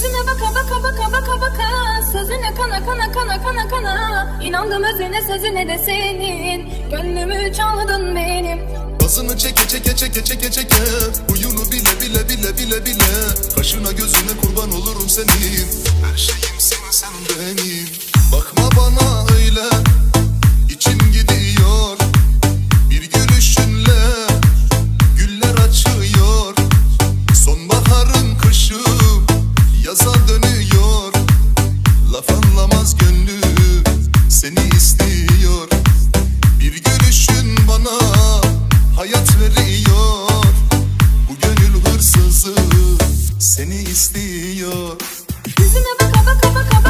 Yüzüne baka baka baka baka baka. Sözüne kana kana kana kana kana. İnandım özüne sözüne de senin. Gönlümü çaldın benim. Bazını çeke çeke çeke çeke çeke. Huyunu bile bile bile bile bile. Kaşına gözüne kurban olurum senin. Her şeyimsin Doymaz gönlü seni istiyor. Bir görüşün bana hayat veriyor. Bu gönül hırsızı seni istiyor. Yüzüme baka baka baka